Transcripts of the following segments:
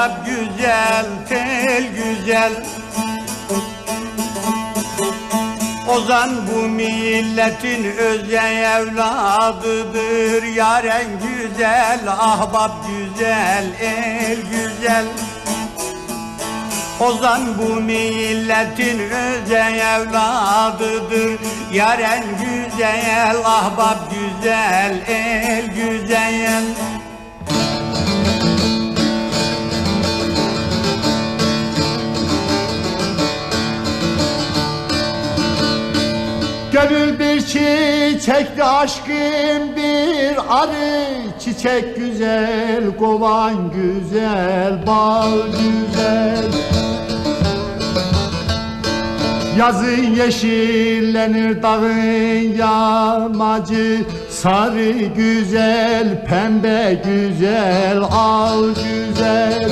mızrap güzel, tel güzel. Ozan bu milletin özel evladıdır. Yaren güzel, ahbap güzel, el güzel. Ozan bu milletin özel evladıdır. Yaren güzel, ahbap güzel, el güzel Gönül bir çiçekti aşkım bir arı. Çiçek güzel, kovan güzel, bal güzel. Yazın yeşillenir dağın yamacı Sarı güzel, pembe güzel, al güzel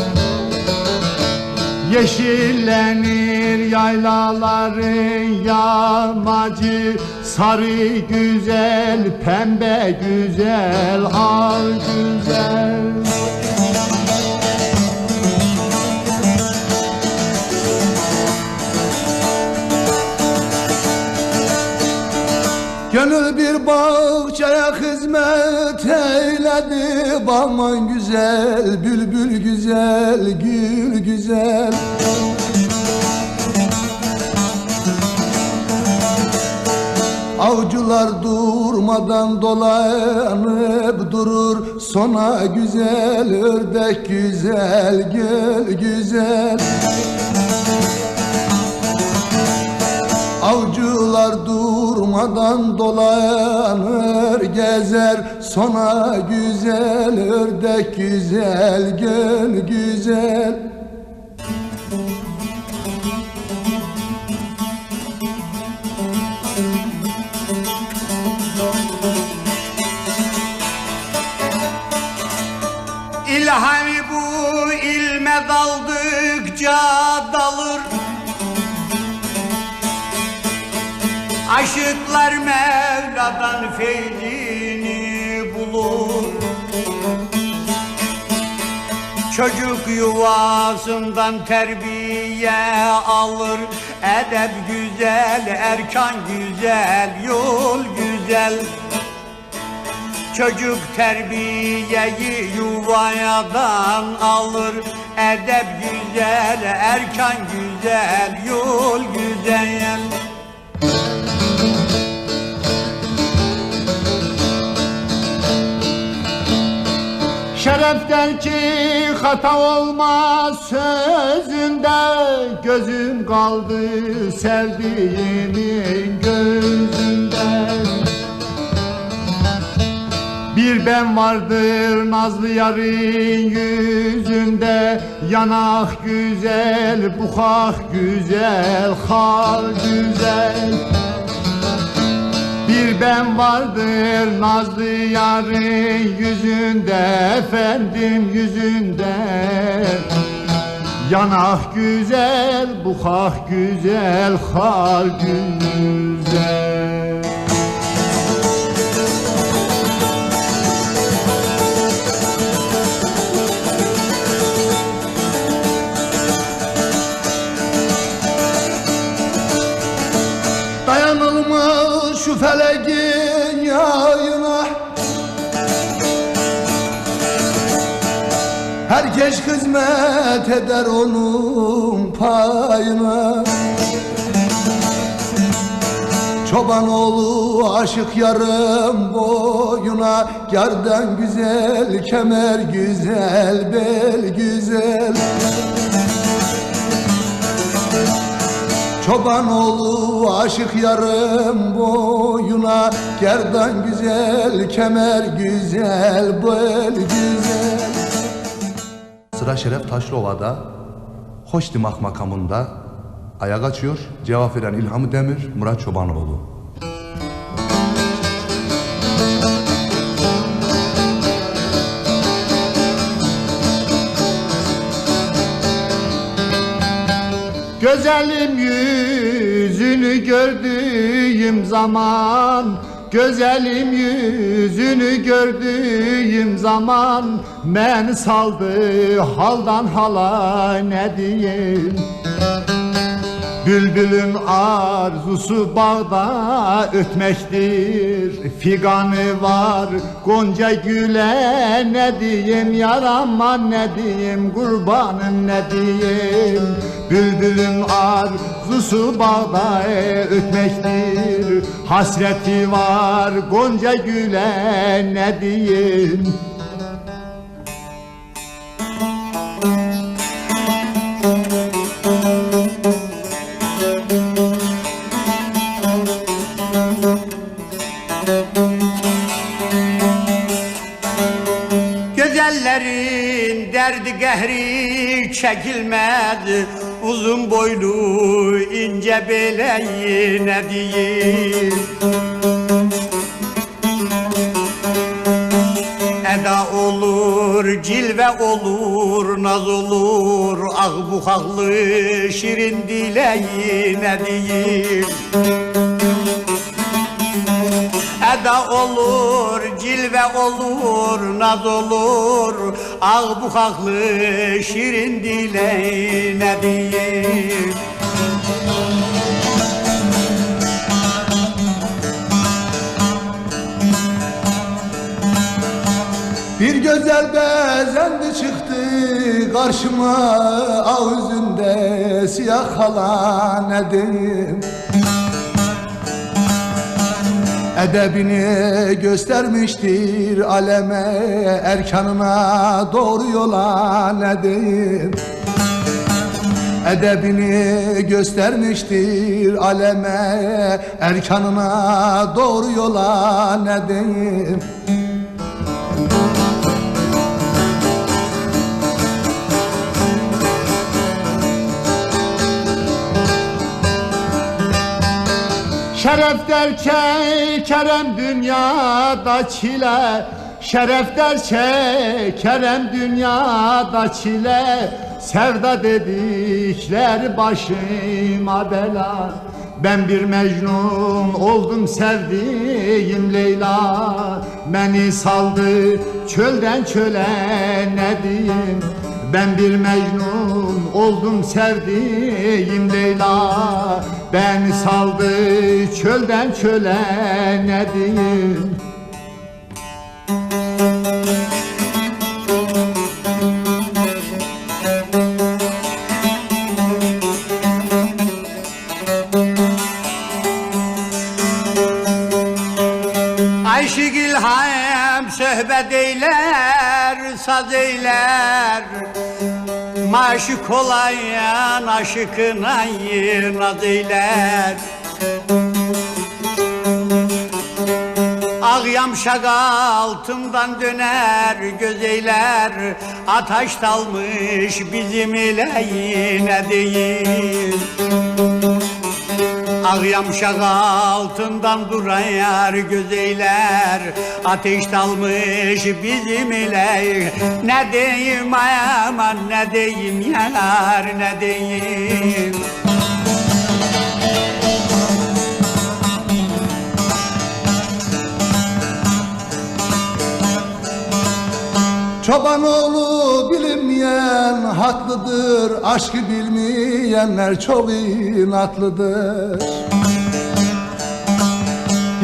Yeşillenir yaylaların yamacı Sarı güzel, pembe güzel, al güzel Gönül bir bahçeye hizmet eyledi. Aman güzel, bülbül güzel, gül güzel. Avcılar durmadan dolanıp durur. Sona güzel, ördek güzel, göl güzel Avcılar durmadan dolanır gezer Sona güzel, ördek güzel, göl güzel. İlhami bu ilme daldıkça Aşıklar Mevla'dan feyzini bulur. Çocuk yuvasından terbiye alır. Edep güzel, erkan güzel, yol güzel. Çocuk terbiyeyi yuvayadan alır. Edep güzel, erkan güzel, yol güzel Ki hata olmaz sözünde Gözüm kaldı sevdiğimin gözünde. Bir ben vardır nazlı yarın yüzünde Yanak güzel, bukak güzel, hal güzel bir ben vardır nazlı yarın yüzünde efendim yüzünde. Yanak güzel, bukak güzel, hal güzel şu feleğin yayına. Herkes hizmet eder onun payına. Çoban oğlu aşık yarım boyuna. Gerden güzel, kemer güzel, bel güzel Çoban oğlu aşık yarım boyuna Gerdan güzel, kemer güzel, bel güzel Sıra Şeref Taşlıova'da Hoşdimak makamında ayak açıyor. Cevap veren İlhamı Demir, Murat Çobanoğlu. Güzelim yüzünü gördüğüm zaman Güzelim yüzünü gördüğüm zaman Beni saldı haldan hala ne diyeyim Bülbülün arzusu bağda ötmektir. Figanı var Gonca güle ne diyeyim Yarama ne diyeyim Kurbanım ne diyeyim? Bülbülün arzusu bağda ötmektir. Hasreti var Gonca güle ne diyeyim Derdi gehri çekilmez Uzun boylu ince beleği ne diyeyim? Eda olur, cilve olur, naz olur Ah bu haklı şirin dileği ne diyeyim? Eda olur, cilve olur, naz olur. Ah bu haklı şirin dileği ne Bir güzel bezendi çıktı karşıma Ağzında siyah halan edim Edebini göstermiştir aleme Erkanına doğru yola nedim Edebini göstermiştir aleme Erkanına doğru yola nedim Şeref derken dünyada çile. Şeref derken dünyada çile. Sevda dedikler başıma bela. Ben bir mecnun oldum sevdiğim Leyla. Beni saldı çölden çöle ne diyeyim ben bir mecnun oldum sevdiğim Leyla. Beni saldı çölden çöle ne Ayşigil hem sohbet eyler, saz eyler. Maşık olayan aşıkına naz eyler. Ağ yamşak altından döner gözeyler Ataş dalmış bizim ile yine değil Ağ yamşak altından durayar gözeyler Ateş dalmış bizim ile Ne diyeyim aman ne diyeyim yar ne diyeyim Çoban oğlu bilinmeyen haklıdır Aşkı bilmeyenler çok inatlıdır.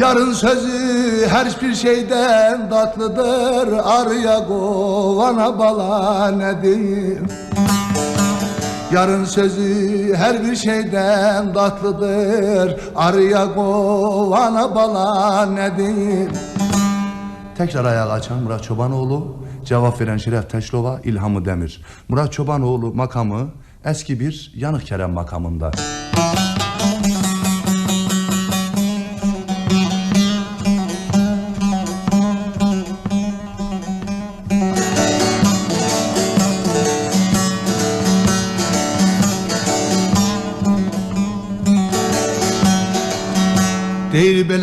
Yarın sözü her bir şeyden tatlıdır Arıya kovana bala ne diyeyim? Yarın sözü her bir şeyden tatlıdır Arıya kovana bala ne diyeyim? Tekrar ayağa açan Murat Çobanoğlu, cevap veren Şeref Teşlova, İlhamı Demir. Murat Çobanoğlu makamı eski bir Yanık Kerem makamında.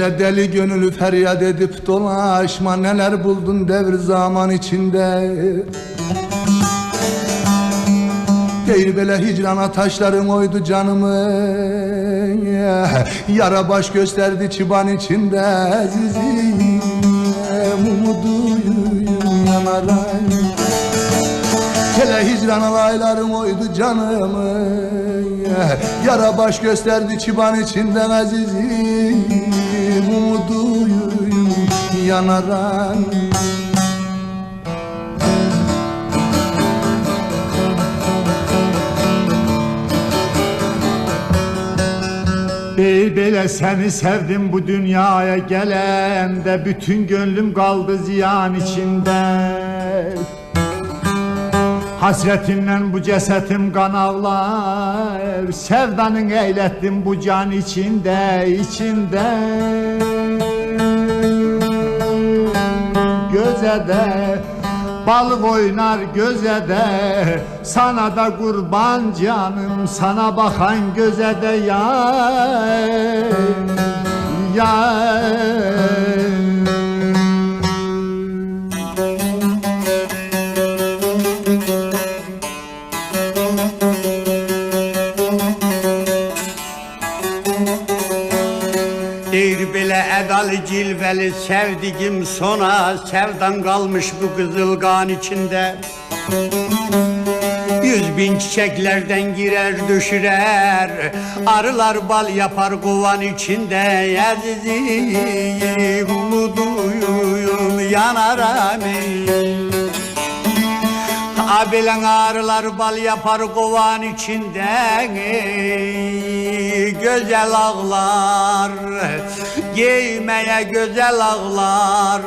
Böyle deli gönüllü feryat edip dolaşma. Neler buldun devir zaman içinde? Değil böyle hicrana taşlarım oydu canımı. Yara baş gösterdi çıban içinde. Azizim Umuduyum yanaran Hele hicran alaylarım oydu canımı. Yara baş gösterdi çıban içinden azizim Umuduyum yanaran. Bey bele seni sevdim bu dünyaya gelende Bütün gönlüm kaldı ziyan içinde. Hasretinle bu cesetim kan ağlar Sevdanın eylettim bu can içinde içinde Göze de balık oynar göze de Sana da kurban canım sana bakan göze de ya Ya Deyir bile edalı cilveli sevdiğim sona Sevdan kalmış bu kızılgan içinde Yüz bin çiçeklerden girer düşürer Arılar bal yapar kovan içinde Yazizim umuduyum yanar amin Abilen ağrılar bal yapar kovan içinde Güzel ağlar Giymeye güzel ağlar.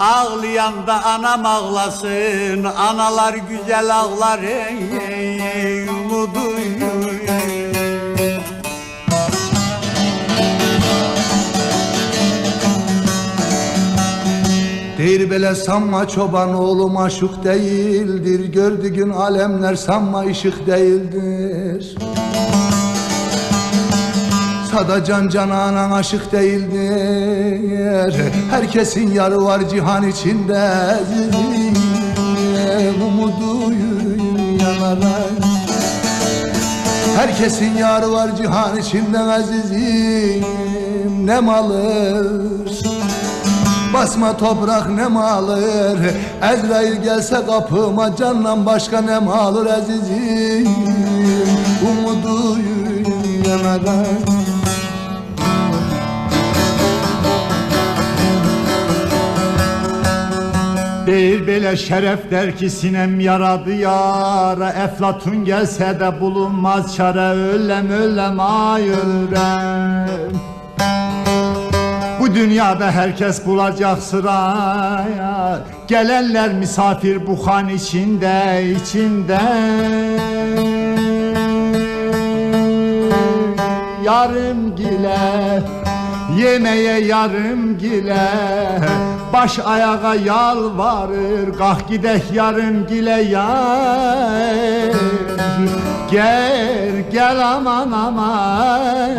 Ağlayan da anam ağlasın Analar güzel ağlar. Ey, ey, Umuduyum Deyir bele sanma çoban oğlum aşık değildir. Gördüğün alemler sanma ışık değildir. Sada can cananan aşık değildir. Herkesin yarı var cihan içinde Umuduyum yanarak. Herkesin yarı var cihan içinde azizim. Ne malır Basma toprak ne malır Ezrail gelse kapıma candan başka ne malır azizim? Umuduyum yanarak Değil bile şeref der ki sinem yaradı yara. Eflatun gelse de bulunmaz çare. Ölem ölem ay ölem Dünyada herkes bulacak sıraya. Gelenler misafir bu han içinde içinde. Yarım gile Yemeye yarım gile Baş ayağa yalvarır Kalk gidek yarım gile yar Gel gel aman aman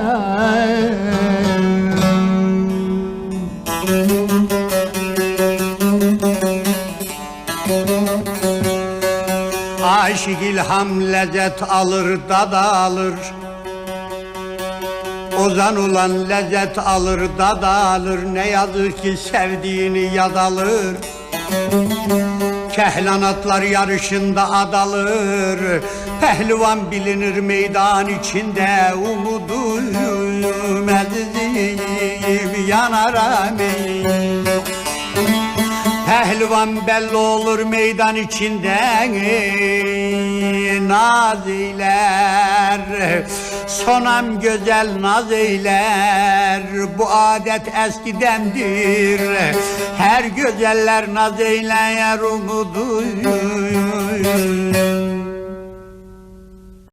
Aşık ilham lezzet alır dada alır Ozan olan lezzet alır dada alır Ne yazık ki sevdiğini yadalır Kehlanatlar yarışında adalır Pehlivan bilinir meydan içinde Umuduyum azizim yanar amin Pehlivan belli olur meydan içinde Naz eyler. Sonam güzel naz eyler Bu adet eskidendir. Her güzeller naz eyler umuduyum